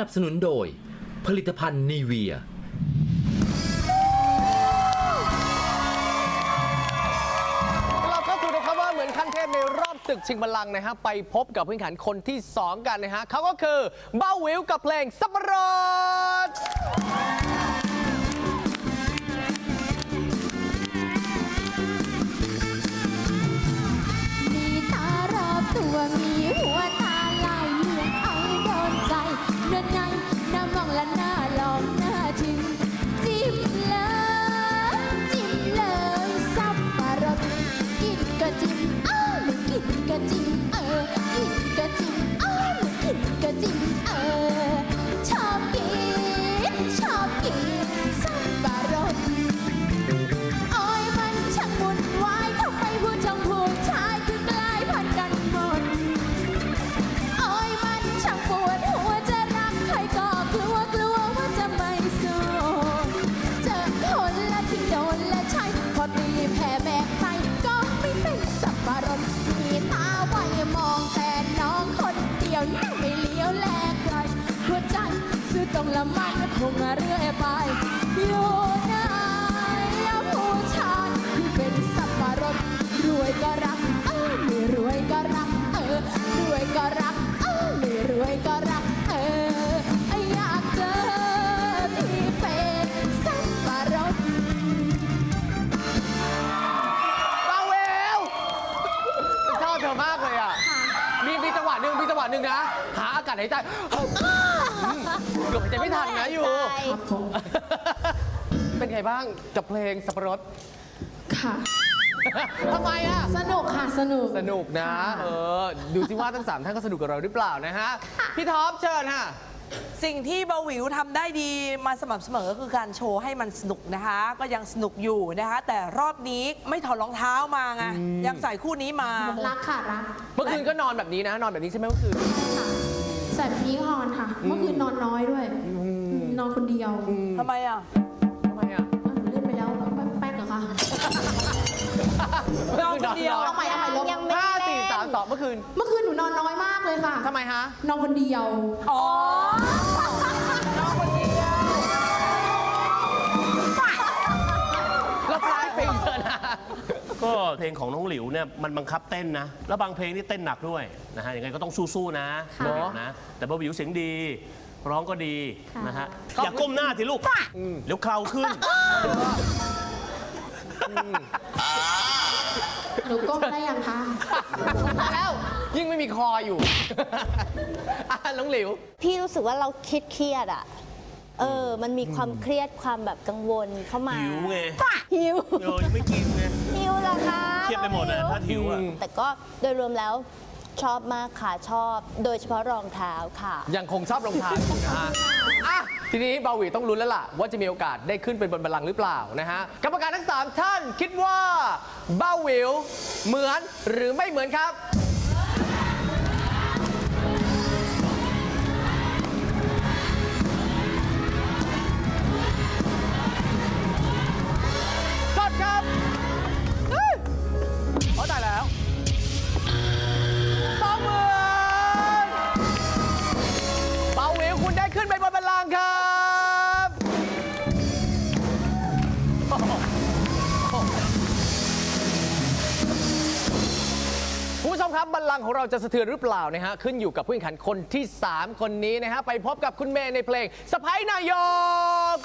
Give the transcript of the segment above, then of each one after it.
นับสนุนโดย ผลิตภัณฑ์นีเวีย เราเข้าสู่นะครับว่าเหมือนขั้นเทพในรอบศึกชิงบัลลังก์นะฮะ ไปพบกับผู้แข่งขันคนที่ 2 กันนะฮะเขาก็คือเบ้าวิวกับเพลงสับปะรด และหน้าหลอมหน้าถึงจิ้มเลยจิ้มเลยสับปะรดกินก็จิ้มอ้าวไม่กินก็จิ้มเออกินก็จิ้มอ้าวไม่กินก็จิ้ม งละมันคงเรื่อยไปอยู่ไหน อากาศหายใจอืมเกือบหายใจไม่ทันนะอยู่ เป็นไงบ้างกับเพลงสับปะรดค่ะ ทำไมอะ สนุกค่ะสนุก สนุกนะ เออ ดูสิว่าทั้งสามท่านก็สนุกกับเราหรือเปล่านะฮะ พี่ท็อปเชิญค่ะ สิ่งที่เบาหวิวทำได้ดีมาสม่ำเสมอก็คือการโชว์ให้มันสนุกนะคะ ก็ยังสนุกอยู่นะคะ แต่รอบนี้ไม่ถอดรองเท้ามาไงยังใส่คู่นี้มา รักค่ะรัก เมื่อคืนก็นอนแบบนี้นะ นอนแบบนี้ใช่ไหมเมื่อคืนค่ะ ใส่พีคอนค่ะ เมื่อคืนนอนน้อยด้วย นอนคนเดียวทำไมอะทำไมอะอะหนูเล่นไปแล้วแป๊กๆเหรอคะนอนคนเดียวเอาใหม่เอาใหม่ลบห้าสี่สามสองเมื่อคืน เมื่อคืนหนูนอนน้อยมากเลยค่ะ ทำไมฮะ นอนคนเดียว อ๋อ ก็เพลงของน้องหลิวเนี่ยมันบังคับเต้นนะ แล้วบางเพลงนี่เต้นหนักด้วยนะฮะยังไงก็ต้องสู้ๆนะค่ะน้องหลิวนะ แต่บาวิวเสียงดี ร้องก็ดีค่ะ นะฮะอย่าก้มหน้าทีลูกเดี๋ยวเคราวขึ้น หนูก้มได้ยังคะมาแล้วยิ่งไม่มีคออยู่ อะน้องหลิว พี่รู้สึกว่าเราคิดเครียดๆอะเออ มันมีความเครียดความแบบกังวลเข้ามาหิวไง หิว เออยังไม่กินไงหิวเหรอ คะเครียดไปหมดอะถ้าหิวอะแต่ก็โดยรวมแล้วชอบมากค่ะ ชอบโดยเฉพาะรองเท้าค่ะ ยังคงชอบรองเท้าอยู่นะฮะอะทีนี้บาหวีต้องลุ้นแล้วล่ะ ว่าจะมีโอกาสได้ขึ้นเป็นบนบัลลังก์หรือเปล่านะฮะกรรมการทั้ง 3 ท่านคิดว่าเบ้าหวิวเหมือนหรือไม่เหมือนครับ ผู้ชมครับบัลลังก์ของเราจะสะเทือนหรือเปล่านะฮะขึ้นอยู่กับผู้แข่งขันคนที่ 3 คนนี้นะฮะไปพบกับคุณเมย์ในเพลงสไปนายก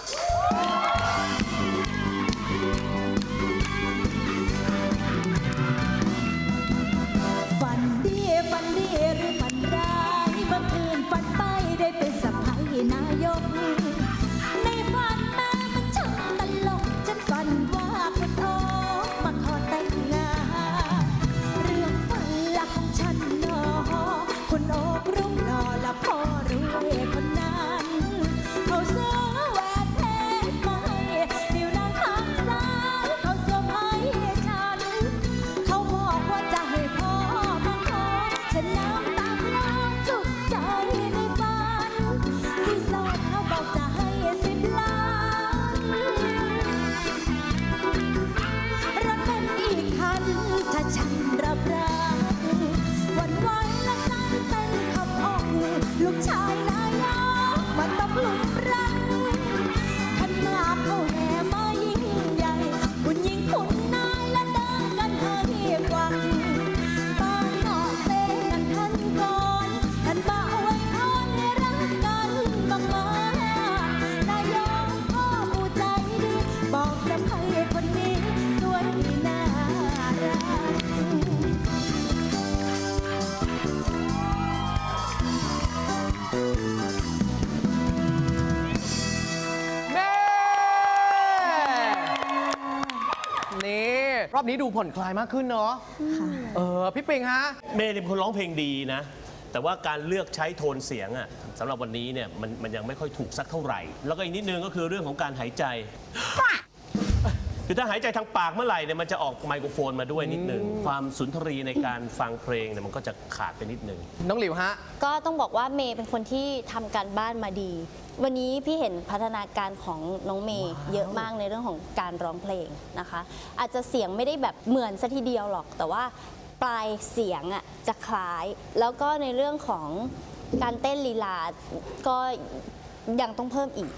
รอบนี้ดูผ่อนคลายมากขึ้นเนาะเออพี่ปิงฮะ เมย์นี่เป็นคนร้องเพลงดีนะ แต่ว่าการเลือกใช้โทนเสียงอะสำหรับวันนี้เนี่ยมันมันยังไม่ค่อยถูกสักเท่าไหร่ แล้วก็อีกนิดนึงก็คือเรื่องของการหายใจ คือถ้าหายใจทางปากเมื่อไหร่เนี่ยมันจะออกไมโครโฟนมาด้วยนิดนึงความสุนทรีในการฟังเพลงเนี่ยมันก็จะขาดไปนิดนึง น้องหลิวฮะ ก็ต้องบอกว่าเมย์เป็นคนที่ทำการบ้านมาดี วันนี้พี่เห็นพัฒนาการของน้องเมย์เยอะมากในเรื่องของการร้องเพลงนะคะ อาจจะเสียงไม่ได้แบบเหมือนซะทีเดียวหรอก แต่ว่าปลายเสียงอะจะคล้าย แล้วก็ในเรื่องของการเต้นลีลา ก็ยังต้องเพิ่มอีก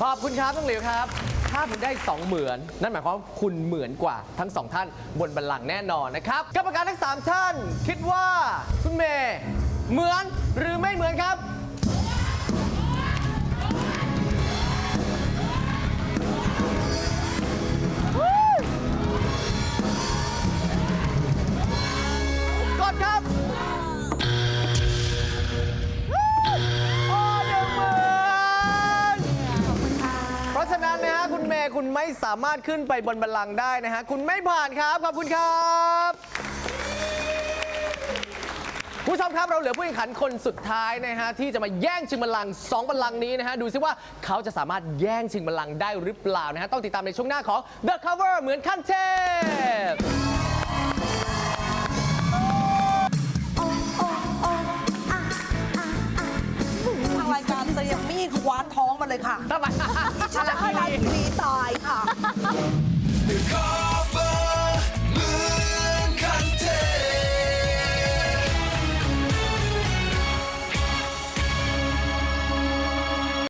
ขอบคุณครับน้องหลิวครับ ถ้าคุณได้ 2 เหมือน นั่นหมายความว่าคุณเหมือนกว่าทั้งสองท่านบนบัลลังก์แน่นอนนะครับกรรมการทั้ง 3 ท่าน คิดว่าคุณเมย์เหมือนหรือไม่เหมือนครับ เมย์คุณไม่สามารถขึ้นไปบนบันลังได้นะฮะ คุณไม่ผ่านครับ ขอบคุณครับผู้ชมครับเราเหลือผู้แข่งขันคนสุดท้ายนะฮะที่จะมาแย่งชิงบันลังก์สองบันลังนี้นะฮะดูซิว่าเขาจะสามารถแย่งชิงบันลังได้หรือเปล่านะฮะต้องติดตามในช่วงหน้าของ The Cover เหมือนขั้นเทพ ทางรายการจะยังมีคว้านท้องมาเลยค่ะ ทำไม ฉันจะให้รายทีวี